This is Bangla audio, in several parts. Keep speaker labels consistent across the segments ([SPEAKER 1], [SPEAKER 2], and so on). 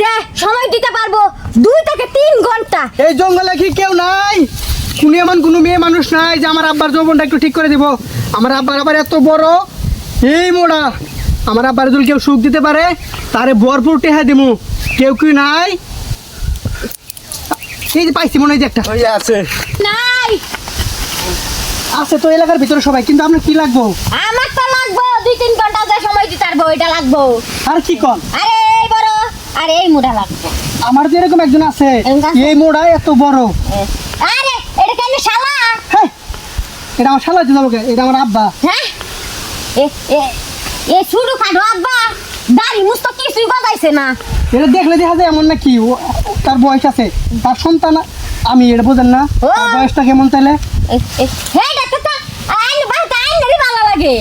[SPEAKER 1] যে সময় দিতে পারব। দুই থেকে তিন ঘণ্টা।
[SPEAKER 2] এই জঙ্গলে কি কেউ নাই? শুনি এমন কোনো মেয়ে মানুষ নাই যে আমার আব্বার যৌবনটা একটু ঠিক করে দিব। আমার আব্বার আবার এত বড়। এই মোড়া আমার আব্বার যদি কেউ সুখ দিতে পারে তারে ভরপুর টেহা দিমু। কেউ কি নাই? এই যে পাইছি মনে হয় যে একটা।
[SPEAKER 3] ওই আছে।
[SPEAKER 1] নাই।
[SPEAKER 2] আছে তো এলাকার ভিতরে সবাই কিন্তু আপনার কি লাগবো?
[SPEAKER 1] আমার তো লাগবো। দুই তিন ঘণ্টা যে সময় দিতে পারব এটা লাগবো।
[SPEAKER 2] আর কি কম
[SPEAKER 1] আরে আরে এই মুড়া লাগবো।
[SPEAKER 2] আমার তো এরকম একজন আছে? এই মোড়া এত বড়।
[SPEAKER 1] আরে এটা কেন শালা?
[SPEAKER 2] হ্যাঁ এটা আমার শালা আমাকে এটা আমার আব্বা।
[SPEAKER 1] হ্যাঁ? এ এ শুরু খাটো আব্বা। দাড়ি মুস্ত কিছুই গজাইছে না।
[SPEAKER 2] এটা দেখলে দেখা যায় এমন নাকি তার বয়স আছে। তার সন্তান আমি এটা বোঝেন না। বয়সটা কেমন তাহলে?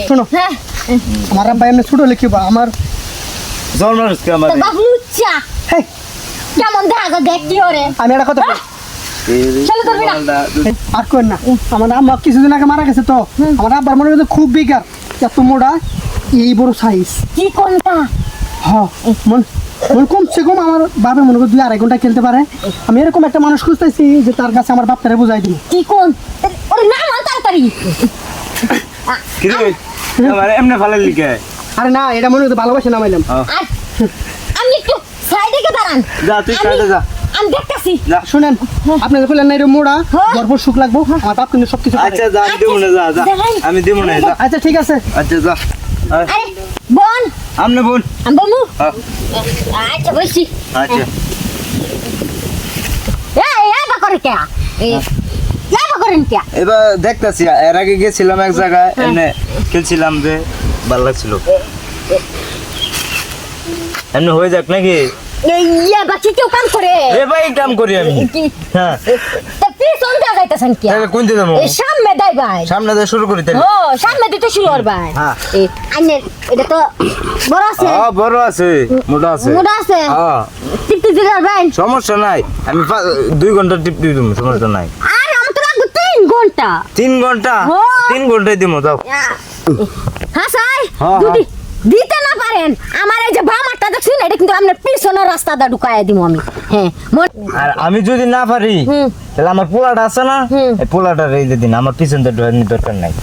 [SPEAKER 2] শোনো।
[SPEAKER 1] হ্যাঁ।
[SPEAKER 2] আমার আব্বা এমনি ছোট লিখিব আমার
[SPEAKER 3] আমার
[SPEAKER 1] তো বাবু লুচ্চা কেমন দেখা দেখ কি ওরে?
[SPEAKER 2] আমি একটা কথা বলি।
[SPEAKER 1] চলো ধরবি না।
[SPEAKER 2] হেই, আর করেন না। আমার আম্মা কিছুদিন আগে মারা গেছে তো। আমার আব্বার মনে হয় খুব বেকার। এত মোড়া এই বড় সাইজ
[SPEAKER 1] কি কোনটা?
[SPEAKER 2] হ মন মন কমসে কম আমার বাবা মনে করি দুই আড়াই ঘণ্টা খেলতে পারে। আমি এরকম একটা মানুষ খুঁজতেছি যে তার কাছে আমার বাপটারে বুঝাই দিব
[SPEAKER 1] কি কোন? ওরে নাম তাড়াতাড়ি।
[SPEAKER 3] কি রে? আমার এমনি ভালো লিখে
[SPEAKER 2] আরে না এটা মনে হচ্ছে ভালোবাসে নামাইলাম।
[SPEAKER 1] আর আমি একটু সাইডে কে দাঁড়ান।
[SPEAKER 3] যা, তুই
[SPEAKER 1] আমি-
[SPEAKER 3] এ যা।
[SPEAKER 1] আমি দেখতাছি।
[SPEAKER 3] যা।
[SPEAKER 2] শুনেন আপনি না এরকম মোড়া
[SPEAKER 1] হ্যাঁ।
[SPEAKER 2] গর্ভ সুখ লাগবো আমার বাপ কিন্তু সবকিছু।
[SPEAKER 3] আচ্ছা যা আমি দেবো না যা যা। আমি দেবো না যা।
[SPEAKER 2] আচ্ছা ঠিক আছে।
[SPEAKER 3] আচ্ছা যা।
[SPEAKER 1] আরে বোন।
[SPEAKER 3] আমনে বোন।
[SPEAKER 1] আমি
[SPEAKER 3] হ্যাঁ,
[SPEAKER 1] আচ্ছা বসি
[SPEAKER 3] আচ্ছা।
[SPEAKER 1] এই এই করে কে? এই করেন কে?
[SPEAKER 3] এবার দেখতাছি এর আগে গেছিলাম এক জায়গায় এমনি খেলছিলাম যে ভালো লাগছিল। এমনি হয়ে যাক নাকি?
[SPEAKER 1] ইয়া বাকি কেউ কাম করে?
[SPEAKER 3] ভাই কাম করি আমি। হ্যাঁ।
[SPEAKER 1] তা পিছন দিয়ে যাইতেছেন কে
[SPEAKER 3] তাহলে কোন দিকে
[SPEAKER 1] এই সামনে দেয় ভাই।
[SPEAKER 3] সামনে দিয়ে শুরু করি তাহলে।
[SPEAKER 1] ও সামনে দিতে শুরু কর ভাই।
[SPEAKER 3] হ্যাঁ।
[SPEAKER 1] এই আইনের এটা তো বড় আছে।
[SPEAKER 3] হ্যাঁ বড় আছে মোটা আছে।
[SPEAKER 1] মোটা আছে।
[SPEAKER 3] হ্যাঁ
[SPEAKER 1] টিপতে পারবেন
[SPEAKER 3] সমস্যা নাই। আমি দুই ঘণ্টা টিপ দিব সমস্যা নাই।
[SPEAKER 1] আর আমার তো লাগবে তিন ঘণ্টা।
[SPEAKER 3] তিন ঘণ্টা?
[SPEAKER 1] ও।
[SPEAKER 3] তিন ঘন্টায় দিব দাও
[SPEAKER 1] হ্যাঁ
[SPEAKER 3] হ্যাঁ,
[SPEAKER 1] যদি দিতে না পারেন আমার এই যে বামারটা দেখছেন এটা কিন্তু আপনার পিছনের রাস্তাটা ঢুকায় দিব আমি। হ্যাঁ
[SPEAKER 3] আর আমি যদি না পারি তাহলে আমার পোলাটা আছে না? এই পোলাটা রেখে দিন আমার পিছন ঢোকানোর দরকার নাই।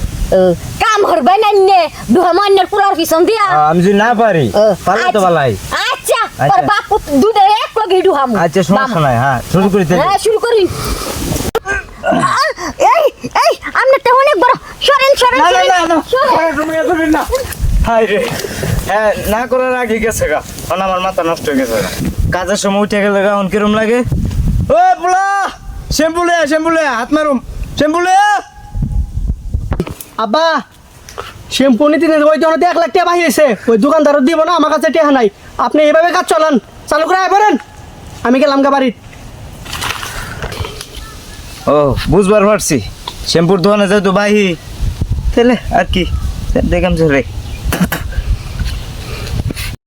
[SPEAKER 1] কাম করবে না নে দুহামান্যের পুরার পিছন দিয়া।
[SPEAKER 3] আমি যদি না পারি পারলে তো
[SPEAKER 1] আচ্ছা।
[SPEAKER 3] ভালাই
[SPEAKER 1] আচ্ছা
[SPEAKER 3] আচ্ছা।
[SPEAKER 1] তোর বাপ দুধে এক লগে ডুহাম
[SPEAKER 3] আচ্ছা সমস্যা নাই হ্যাঁ শুরু করি
[SPEAKER 1] হ্যাঁ শুরু করি। এই এই আপনারটা অনেক বড়। সরেন সরেন সরেন,
[SPEAKER 3] না, না।
[SPEAKER 1] সরেন।
[SPEAKER 3] তুমি এত দিন না। হায় রে। হ্যাঁ, না করার আগে গেছে গা। এখন আমার মাথা নষ্ট হয়ে গেছে। কাজের সময় উঠে গেলে গা এখন কিরম লাগে? ও পোলা! শ্যাম্পু লে শ্যাম্পু লে হাত মারুম। শ্যাম্পু লে!
[SPEAKER 2] আব্বা শ্যাম্পু নিতে ওই জন্য এক লাখ টাকা বাহিয়েছে ওই দোকানদারও দিব না আমার কাছে টেহা নাই। আপনি এইভাবে কাজ চলান। চালু করে পড়েন আমি গেলাম গা বাড়ির।
[SPEAKER 3] ও বুঝবার পারছি। শ্যাম্পুর দোকানে যেহেতু বাহি তাহলে? আর কি? দেখাম রে